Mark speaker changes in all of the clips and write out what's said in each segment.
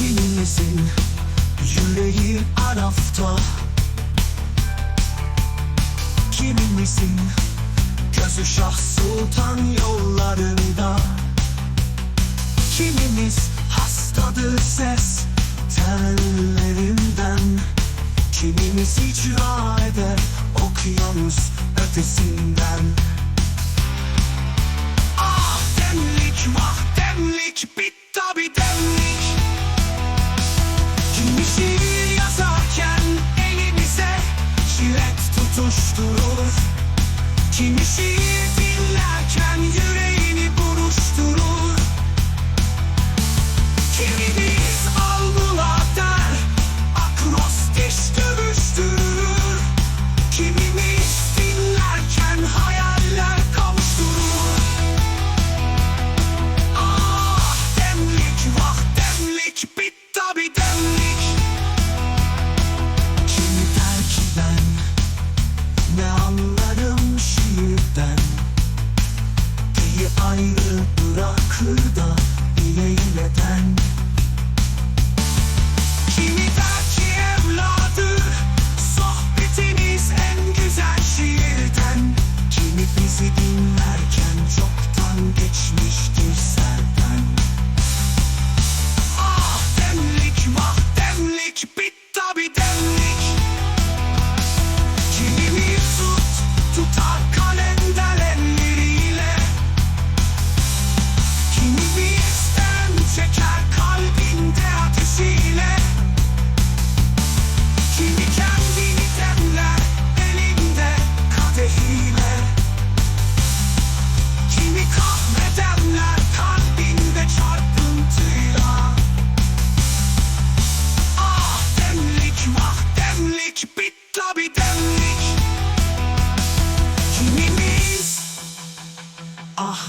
Speaker 1: ikimizin yüreği arafta Kimimizin gözü Şah Sultan yollarında Kimimiz hastadır ses tellerinden? Kimimiz icra eder okyanus ötesinden? Ah demlik vah demlik bit tabi she, she. şurada.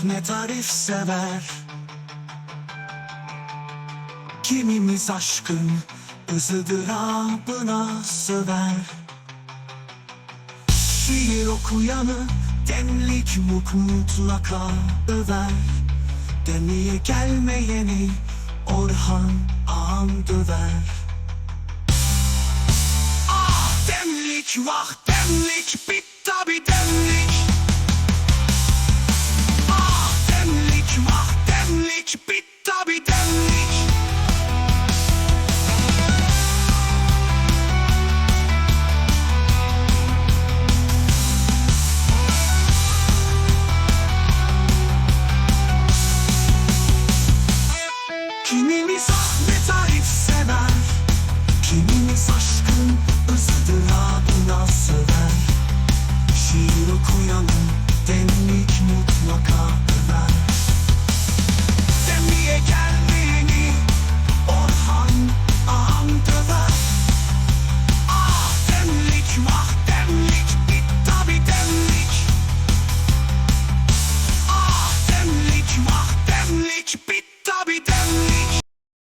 Speaker 1: Sahne tarif sever? Kimimiz aşkın ızdırabına söver? Şiir okuyanı demlik muk mutlaka över. Demeye gelmeyeni Orhan ağam döver. Ah demlik vah demlik bit tabi demlik.